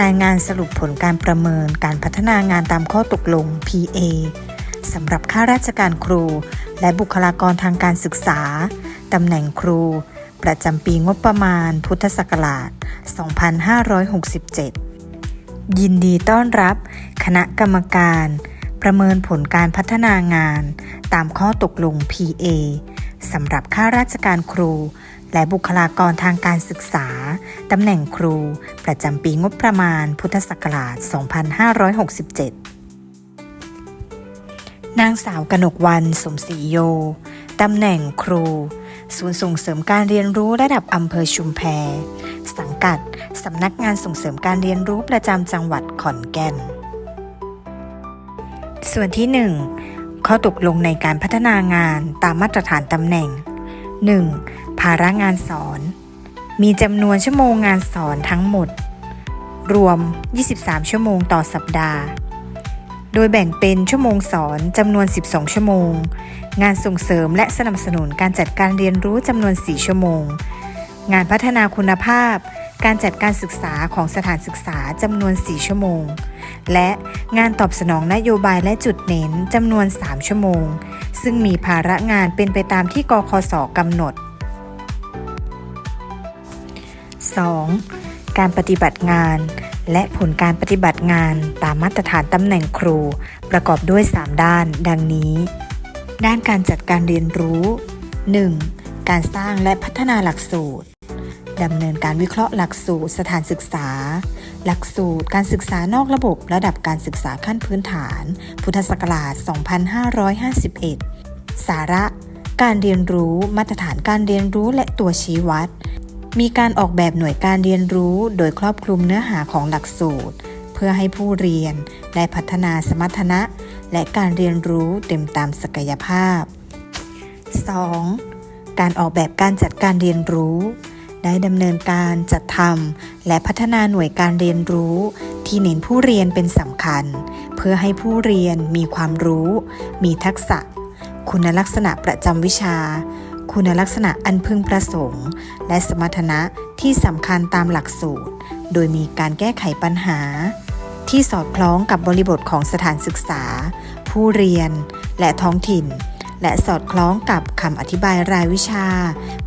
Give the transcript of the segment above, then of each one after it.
รายงานสรุปผลการประเมินการพัฒนางานตามข้อตกลง PA สำหรับข้าราชการครู และบุคลากรทางการศึกษา ตำแหน่งครู ประจำปีงบประมาณ พุทธศักราช 2567 ยินดีต้อนรับ คณะกรรมการ ประเมินผลการพัฒนางาน ตามข้อตกลง PA สำหรับข้าราชการครู และบุคลากรทางการศึกษา ตำแหน่งครู ประจำปีงบประมาณ พุทธศักราช 2567 นางสาวกนกวันสมศรีโย ตำแหน่งครู ศูนย์ส่งเสริมการเรียนรู้ระดับอำเภอชุมแพ สังกัด สำนักงานส่งเสริมการเรียนรู้ประจำจังหวัดขอนแก่น ส่วนที่ 1ข้อตกลงในการพัฒนางานตามมาตรฐานตำแหน่ง 1. ภาระงานสอน มีจำนวนชั่วโมงงานสอนทั้งหมด รวม 23 ชั่วโมงต่อสัปดาห์ โดยแบ่งเป็นชั่วโมงสอนจำนวน 12 ชั่วโมง งานส่งเสริมและสนับสนุนการจัดการเรียนรู้จำนวน 4 ชั่วโมง งานพัฒนาคุณภาพ การจัดการศึกษาของสถานศึกษาจำนวน 4 ชั่วโมง และงานตอบสนองนโยบายและจุดเน้นจำนวน 3 ชั่วโมง ซึ่งมีภาระงานเป็นไปตามที่กคสกำหนด 2. การปฏิบัติงาน และผลการปฏิบัติงานตามมาตรฐานตำแหน่งครู ประกอบด้วย 3 ด้าน ดังนี้ ด้านการจัดการเรียนรู้ 1. การสร้างและพัฒนาหลักสูตร ดำเนินการวิเคราะห์หลักสูตรสถานศึกษา หลักสูตรการศึกษานอกระบบระดับการศึกษาขั้นพื้นฐาน พุทธศักราช 2551 สาระ การเรียนรู้มาตรฐานการเรียนรู้และตัวชี้วัด มีการออกแบบหน่วยการเรียนรู้โดยครอบคลุมเนื้อหาของหลักสูตร เพื่อให้ผู้เรียนได้พัฒนาสมรรถนะ และการเรียนรู้เต็มตามศักยภาพ 2. การออกแบบการจัดการเรียนรู้ ได้ดำเนินการจัดทำและพัฒนาหน่วยการเรียนรู้ ที่เน้นผู้เรียนเป็นสำคัญ เพื่อให้ผู้เรียนมีความรู้ มีทักษะ คุณลักษณะประจำวิชา คุณลักษณะอันพึงประสงค์ และสมรรถนะที่สำคัญตามหลักสูตร โดยมีการแก้ไขปัญหา ที่สอดคล้องกับบริบทของสถานศึกษา ผู้เรียน และท้องถิ่น และสอดคล้องกับคำอธิบายรายวิชา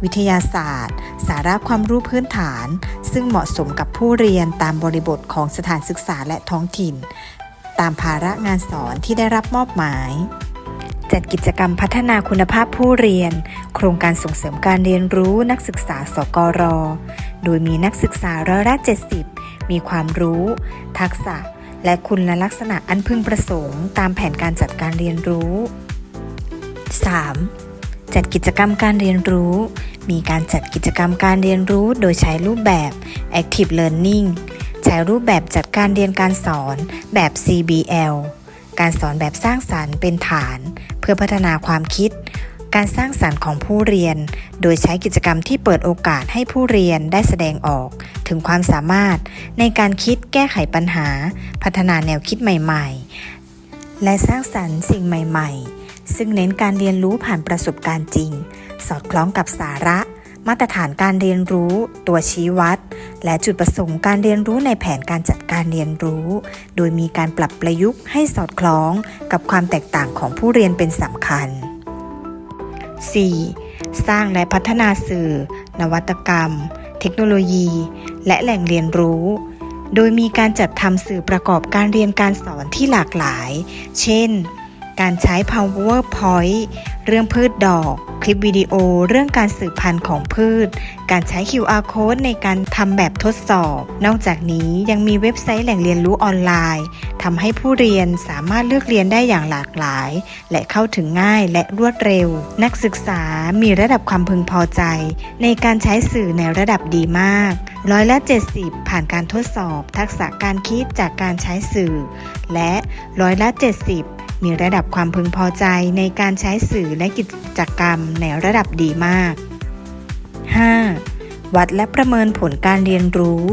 วิทยาศาสตร์ สาระความรู้พื้นฐาน ซึ่งเหมาะสมกับผู้เรียนตามบริบทของสถานศึกษาและท้องถิ่น ตามภาระงานสอนที่ได้รับมอบหมาย จัดกิจกรรมพัฒนาคุณภาพผู้เรียน โครงการส่งเสริมการเรียนรู้นักศึกษาสกร โดยมีนักศึกษาร้อยละ70 มีความรู้ ทักษะและคุณลักษณะอันพึงประสงค์ตามแผนการจัดการเรียนรู้ 3. จัดกิจกรรมการเรียนรู้ มีการจัดกิจกรรมการเรียนรู้โดยใช้รูปแบบ Active Learning ใช้รูปแบบจัดการเรียนการสอนแบบ CBL การสอนแบบสร้างสารรค์เป็นฐาน เพื่อพัฒนาความคิด การสร้างสารรค์ของผู้เรียน โดยใช้กิจกรรมที่เปิดโอกาสให้ผู้เรียนได้แสดงออก ถึงความสามารถในการคิดแก้ไขปัญหา พัฒนาแนวคิดใหม่ ๆ และสร้างสรรค์สิ่งใหม่ ๆ ซึ่งเน้นการเรียนรู้ผ่านประสบการณ์จริง สอดคล้องกับสาระ มาตรฐานการเรียนรู้ ตัวชี้วัด และจุดประสงค์การเรียนรู้ในแผนการจัดการเรียนรู้ โดยมีการปรับประยุกต์ให้สอดคล้องกับความแตกต่างของผู้เรียนเป็นสำคัญ 4. สร้างและพัฒนาสื่อ นวัตกรรม เทคโนโลยี และแหล่งเรียนรู้ โดยมีการจัดทำสื่อประกอบการเรียนการสอนที่หลากหลาย เช่น การใช้ PowerPoint เรื่องพืชดอก คลิปวิดีโอ เรื่องการสืบพันธุ์ของพืช การใช้ QR code ในการทำแบบทดสอบ นอกจากนี้ยังมีเว็บไซต์แหล่งเรียนรู้ออนไลน์ทำให้ผู้เรียนสามารถเลือกเรียนได้อย่างหลากหลาย และเข้าถึงง่ายและรวดเร็ว นักศึกษามีระดับความพึงพอใจ ในการใช้สื่อในระดับดีมากร้อยละ70 ผ่านการทดสอบ ทักษะการคิดจากการใช้สื่อ และร้อยละ70 มีระดับความพึงพอใจในการใช้สื่อและกิจกรรมในระดับดีมาก 5. วัดและประเมินผลการเรียนรู้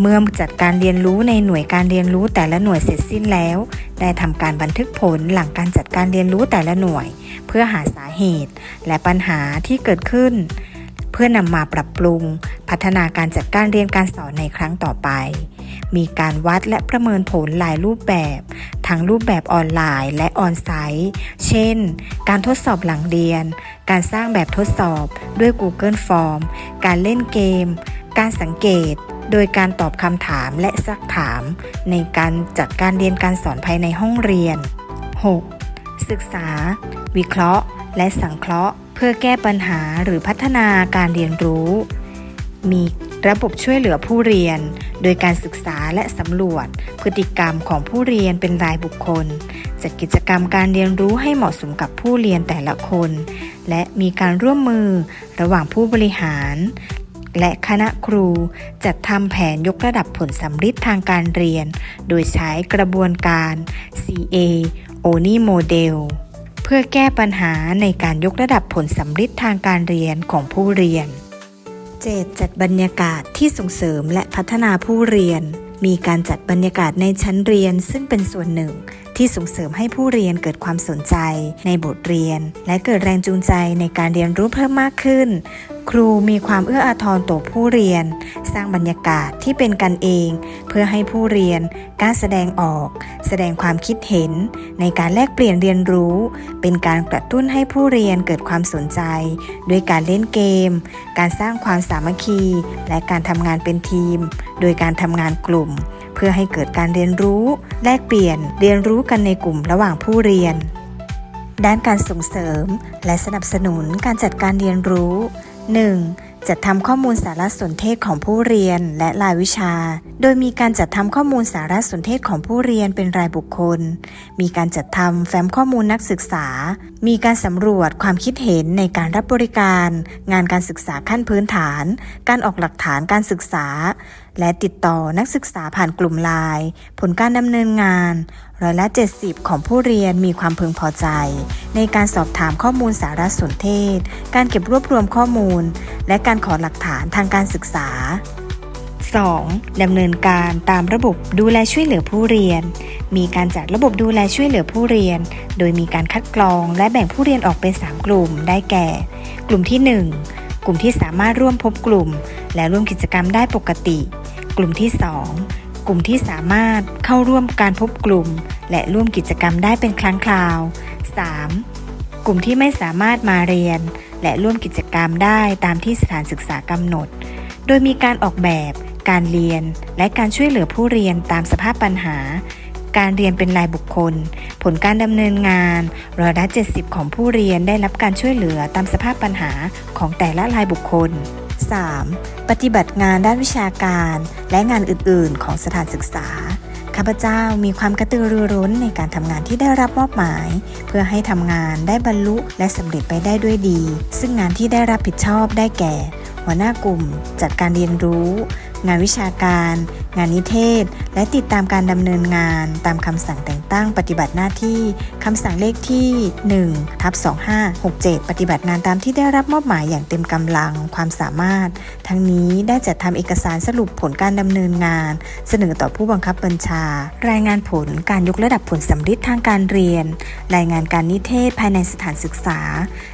เมื่อจัดการเรียนรู้ในหน่วยการเรียนรู้แต่ละหน่วยเสร็จสิ้นแล้ว ได้ทำการบันทึกผลหลังการจัดการเรียนรู้แต่ละหน่วย เพื่อหาสาเหตุ และปัญหาที่เกิดขึ้น เพื่อนำมาปรับปรุง พัฒนาการจัดการเรียนการสอนในครั้งต่อไป มีการวัดและประเมินผลหลายรูปแบบ ทั้งรูปแบบออนไลน์และออนไซต์ เช่น การทดสอบหลังเรียน การสร้างแบบทดสอบด้วย Google Form การเล่นเกม การสังเกต โดยการตอบคำถามและซักถาม ในการจัดการเรียนการสอนภายในห้องเรียน 6. ศึกษา วิเคราะห์ และสังเคราะห์ เพื่อแก้ปัญหาหรือพัฒนาการเรียนรู้ มีระบบช่วยเหลือผู้เรียน โดยการศึกษาและสำรวจ พฤติกรรมของผู้เรียนเป็นรายบุคคล จัดกิจกรรมการเรียนรู้ให้เหมาะสมกับผู้เรียนแต่ละคน และมีการร่วมมือระหว่างผู้บริหาร และคณะครูจัดทำแผนยกระดับผลสำฤทธิ์ทางการเรียน โดยใช้กระบวนการ CA ONI Model เพื่อแก้ปัญหาในการยกระดับผลสำฤทธิ์ทางการเรียนของผู้เรียน 7. จัดบรรยากาศที่ส่งเสริมและพัฒนาผู้เรียน มีการจัดบรรยากาศในชั้นเรียนซึ่งเป็นส่วนหนึ่ง ที่ส่งเสริมให้ผู้เรียนเกิดความสนใจในบทเรียน และเกิดแรงจูงใจในการเรียนรู้เพิ่มมากขึ้น ครูมีความเอื้ออาทรต่อผู้เรียน สร้างบรรยากาศที่เป็นกันเอง เพื่อให้ผู้เรียนกล้าแสดงออก แสดงความคิดเห็น ในการแลกเปลี่ยนเรียนรู้ เป็นการกระตุ้นให้ผู้เรียนเกิดความสนใจ ด้วยการเล่นเกม การสร้างความสามัคคี และการทำงานเป็นทีม โดยการทำงานกลุ่ม เพื่อให้เกิดการเรียนรู้ แลกเปลี่ยนเรียนรู้กันในกลุ่มระหว่างผู้เรียนด้านการส่งเสริมและสนับสนุนการจัดการเรียนรู้ 1. จัดทำข้อมูลสารสนเทศของผู้เรียนและรายวิชา โดยมีการจัดทำข้อมูลสารสนเทศของผู้เรียนเป็นรายบุคคล มีการจัดทำแฟ้มข้อมูลนักศึกษา มีการสำรวจความคิดเห็นในการรับบริการ งานการศึกษาขั้นพื้นฐาน การออกหลักฐานการศึกษา และติดต่อนักศึกษาผ่านกลุ่มไลน์ผลการดำเนินงานร้อยละ 70 ของผู้เรียนมีความพึงพอใจ ในการสอบถามข้อมูลสารสนเทศ การเก็บรวบรวมข้อมูล และการขอหลักฐานทางการศึกษา 2. ดำเนินการตามระบบดูแลช่วยเหลือผู้เรียน มีการจัดระบบดูแลช่วยเหลือผู้เรียน โดยมีการคัดกรองและแบ่งผู้เรียนออกเป็น 3 กลุ่ม ได้แก่ กลุ่มที่ 1 กลุ่มที่สามารถร่วมพบกลุ่ม และร่วมกิจกรรมได้ปกติ กลุ่มที่ 2 กลุ่มที่สามารถเข้าร่วมการพบกลุ่ม และร่วมกิจกรรมได้เป็นครั้งคราว 3. กลุ่มที่ไม่สามารถมาเรียน และร่วมกิจกรรมได้ตามที่สถานศึกษากำหนด โดยมีการออกแบบ การเรียน และการช่วยเหลือผู้เรียนตามสภาพปัญหา การเรียนเป็นรายบุคคล ผลการดำเนินงานร้อยละ70 ของผู้เรียนได้รับการช่วยเหลือตามสภาพปัญหาของแต่ละรายบุคคล 3. ปฏิบัติงานด้านวิชาการและงานอื่นๆ ของสถานศึกษา ข้าพเจ้ามีความกระตือรือร้นในการทำงานที่ได้รับมอบหมาย เพื่อให้ทำงานได้บรรลุและสำเร็จไปได้ด้วยดี ซึ่งงานที่ได้รับผิดชอบได้แก่ หัวหน้ากลุ่ม จัดการเรียนรู้ งานวิชาการ งานนิเทศ และติดตามการดำเนินงานตามคำสั่งแต่งตั้งปฏิบัติหน้าที่คำสั่งเลขที่ 1ทับ2567 ปฏิบัติงานตามที่ได้รับมอบหมายอย่างเต็มกำลังความสามารถ ทั้งนี้ได้จัดทำเอกสารสรุปผลการดำเนินงาน เสนอต่อผู้บังคับบัญชา รายงานผลการยกระดับผลสำฤทธิ์ทางการเรียน รายงานการนิเทศภายในสถานศึกษา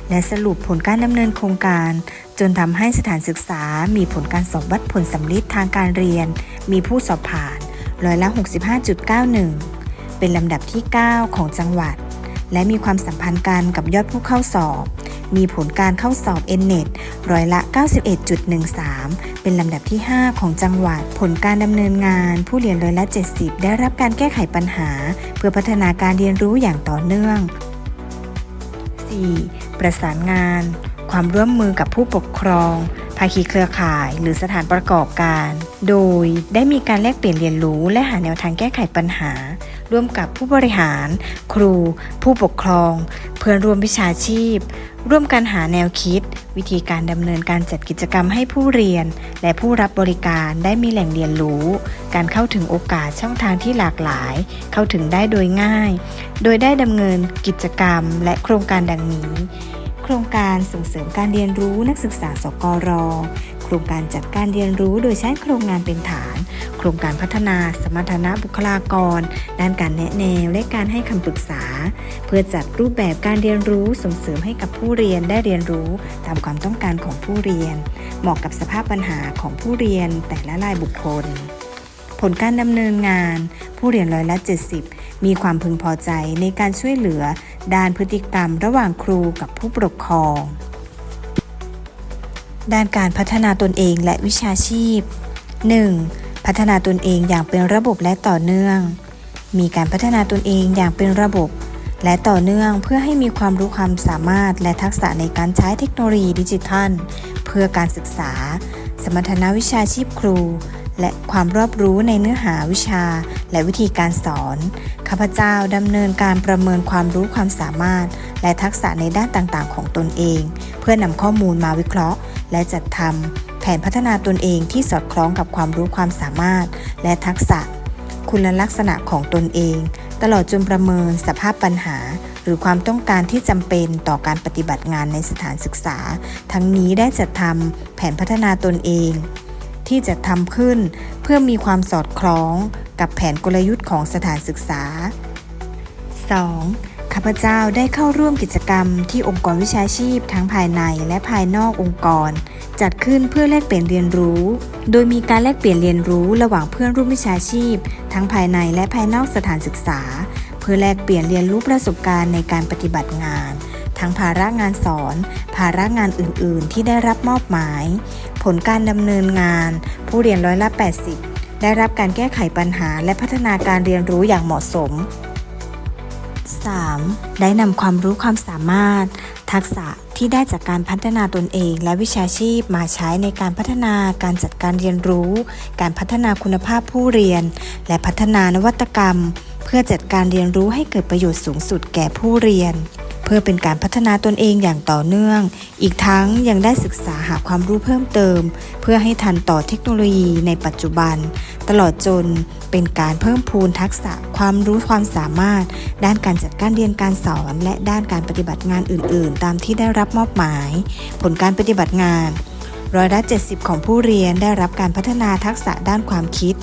และสรุปผลการดำเนินโครงการ จนทำให้สถานศึกษามีผลการสอบวัดผลสำฤทธิ์ทางการเรียน มีผู้สอบผ่านร้อยละ 65.91 เป็นลำดับที่ 9 ของจังหวัด และมีความสัมพันธ์กันกับยอดผู้เข้าสอบ มีผลการเข้าสอบ n n e t ร้อยละ 91.13 เป็นลำดับที่ 5 ของจังหวัด ผลการดำเนินงาน ผู้เรียนร้อยละ 70 ได้รับการแก้ไขปัญหา เพื่อพัฒนาการเรียนรู้อย่างต่อเนื่อง 4. ประสานงาน ความร่วมมือกับผู้ปกครอง ภาคีเครือข่ายหรือสถานประกอบการ โดยได้มีการแลกเปลี่ยนเรียนรู้และหาแนวทางแก้ไขปัญหา ร่วมกับผู้บริหาร ครู ผู้ปกครอง เพื่อนร่วมวิชาชีพ ร่วมกันหาแนวคิด วิธีการดำเนินการจัดกิจกรรมให้ผู้เรียน และผู้รับบริการได้มีแหล่งเรียนรู้ การเข้าถึงโอกาสช่องทางที่หลากหลาย เข้าถึงได้โดยง่าย โดยได้ดำเนินกิจกรรมและโครงการดังนี้ ครงการส่งเสริมการเรียนรู้นักศึกษาสกร โครงการจัดการเรียนรู้โดยใช้โครงงานเป็นฐาน โครงการพัฒนาสมรรถนะบุคลากร ด้านการแนะแนวและการให้คำปรึกษา เพื่อจัดรูปแบบการเรียนรู้ส่งเสริมให้กับผู้เรียนได้เรียนรู้ตามความต้องการของผู้เรียน เหมาะกับสภาพปัญหาของผู้เรียนแต่ละรายบุคคล ผลการดำเนินงาน ผู้เรียนร้อยละ 70 มีความพึงพอใจในการช่วยเหลือ ด้านพฤติกรรมระหว่างครูกับผู้ปกครอง ด้านการพัฒนาตนเองและวิชาชีพ 1. พัฒนาตนเองอย่างเป็นระบบและต่อเนื่อง มีการพัฒนาตนเองอย่างเป็นระบบ และต่อเนื่องเพื่อให้มีความรู้ความสามารถและทักษะในการใช้เทคโนโลยีดิจิทัล เพื่อการศึกษา สมรรถนะวิชาชีพครู และความรอบรู้ในเนื้อหาวิชา และวิธีการสอน ข้าพเจ้าดำเนินการประเมินความรู้ความสามารถ และทักษะในด้านต่างๆ ของตนเอง เพื่อนำข้อมูลมาวิเคราะห์ และจัดทำแผนพัฒนาตนเองที่สอดคล้องกับความรู้ความสามารถ และทักษะ คุณลักษณะของตนเอง ตลอดจนประเมินสภาพปัญหา หรือความต้องการที่จำเป็นต่อการปฏิบัติงานในสถานศึกษา ทั้งนี้ได้จัดทำแผนพัฒนาตนเอง ที่จะทำขึ้น เพื่อมีความสอดคล้องกับแผนกลยุทธ์ของสถานศึกษา 2. ข้าพเจ้าได้เข้าร่วมกิจกรรมที่องค์กรวิชาชีพทั้งภายในและภายนอกองค์กร จัดขึ้นเพื่อแลกเปลี่ยนเรียนรู้ โดยมีการแลกเปลี่ยนเรียนรู้ระหว่างเพื่อนร่วมวิชาชีพ ทั้งภายในและภายนอกสถานศึกษา เพื่อแลกเปลี่ยนเรียนรู้ประสบการณ์ในการปฏิบัติงาน ทั้งภาระงานสอน ภาระงานอื่น ๆ ที่ได้รับมอบหมาย ผลการดำเนินงาน ผู้เรียนร้อยละ 80 ได้รับการแก้ไขปัญหาและพัฒนาการเรียนรู้อย่างเหมาะสม 3. ได้นำความรู้ความสามารถ ทักษะที่ได้จากการพัฒนาตนเอง และวิชาชีพมาใช้ในการพัฒนาการจัดการเรียนรู้ การพัฒนาคุณภาพผู้เรียน และพัฒนานวัตกรรม เพื่อจัดการเรียนรู้ให้เกิดประโยชน์สูงสุดแก่ผู้เรียน พื่อเป็นการพัฒนาตนเองอย่างต่อเนื่อง อีกทั้งยังได้ศึกษาหาความรู้เพิ่มเติม เพื่อให้ทันต่อเทคโนโลยีในปัจจุบัน ตลอดจนเป็นการเพิ่มพูนทักษะความรู้ความสามารถ ด้านการจัดการเรียนการสอน และด้านการปฏิบัติงานอื่น ๆ ตามที่ได้รับมอบหมาย ผลการปฏิบัติงานร้อยละ 70 ของผู้เรียนได้รับการพัฒนาทักษะด้านความคิด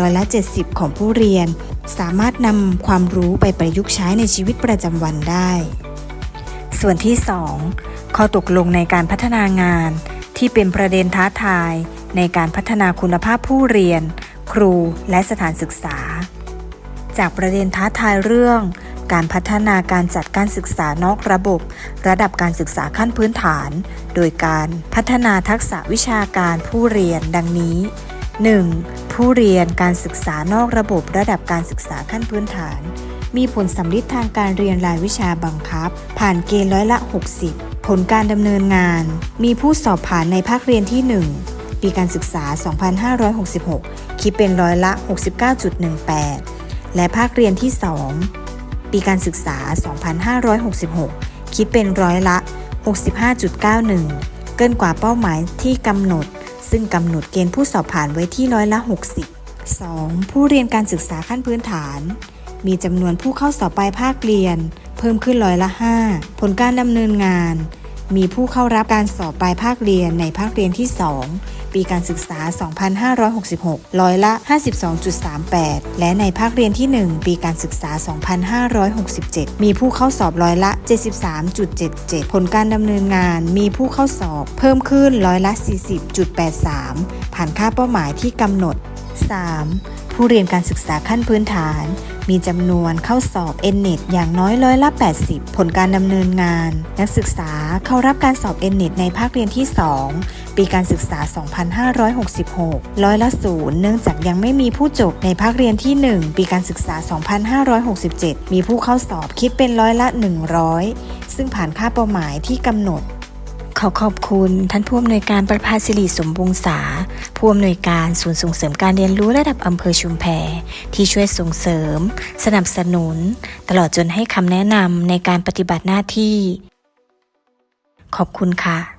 ร้อยละ 70 ของผู้เรียน สามารถนำความรู้ไปประยุกต์ใช้ในชีวิตประจำวันได้ ส่วนที่ 2 ข้อตกลงในการพัฒนางาน ที่เป็นประเด็นท้าทาย ในการพัฒนาคุณภาพผู้เรียน ครูและสถานศึกษา จากประเด็นท้าทายเรื่องการพัฒนาการจัดการศึกษานอกระบบ ระดับการศึกษาขั้นพื้นฐาน โดยการพัฒนาทักษะวิชาการผู้เรียนดังนี้ 1. ผู้เรียนการศึกษานอกระบบระดับการศึกษาขั้นพื้นฐาน มีผลสำลิดทางการเรียนรายวิชาบังคับ ผ่านเกณฑ์ร้อยละ 60 ผลการดำเนินงาน มีผู้สอบผ่านในภาคเรียนที่ 1 ปีการศึกษา 2566 คิดเป็นร้อยละ 69.18 และภาคเรียนที่ 2 ปีการศึกษา 2566 คิดเป็นร้อยละ 65.91 เกินกว่าเป้าหมายที่กำหนด ซึ่งกำหนดเกณฑ์ผู้สอบผ่านไว้ที่ร้อยละ 60 2. ผู้เรียนการศึกษาขั้นพื้นฐาน มีจำนวนผู้เข้าสอบปลายภาคเรียน เพิ่มขึ้นร้อยละ 5 ผลการดำเนินงาน มีผู้เข้ารับการสอบปลายภาคเรียนในภาคเรียนที่ 2 ปีการศึกษา 2566 ร้อยละ 52.38 และในภาคเรียนที่ 1 ปีการศึกษา 2567 มีผู้เข้าสอบร้อยละ 73.77 ผลการดำเนินงาน มีผู้เข้าสอบเพิ่มขึ้นร้อยละ 40.83 ผ่านค่าเป้าหมายที่กำหนด 3. ผู้เรียนการศึกษาขั้นพื้นฐาน มีจำนวนเข้าสอบ n n e t อย่างน้อยร้อยละ 80 ผลการดำเนินงาน นักศึกษาเข้ารับการสอบ n n e t ในภาคเรียนที่ 2 ปีการศึกษา 2566 ร้อยละศูนย์เนื่องจากยังไม่มีผู้จบในภาคเรียนที่ 1 ปีการศึกษา 2567 มีผู้เข้าสอบคิดเป็นร้อยละ 100 ซึ่งผ่านค่าเป้าหมายที่กำหนดขอขอบคุณท่านผู้อำนวยการประภาสิริสมบงษา ผู้อำนวยการศูนย์ส่งเสริมการเรียนรู้ระดับอำเภอชุมแพที่ช่วยส่งเสริม สนับสนุน ตลอดจนให้คำแนะนำในการปฏิบัติหน้าที่ ขอบคุณค่ะ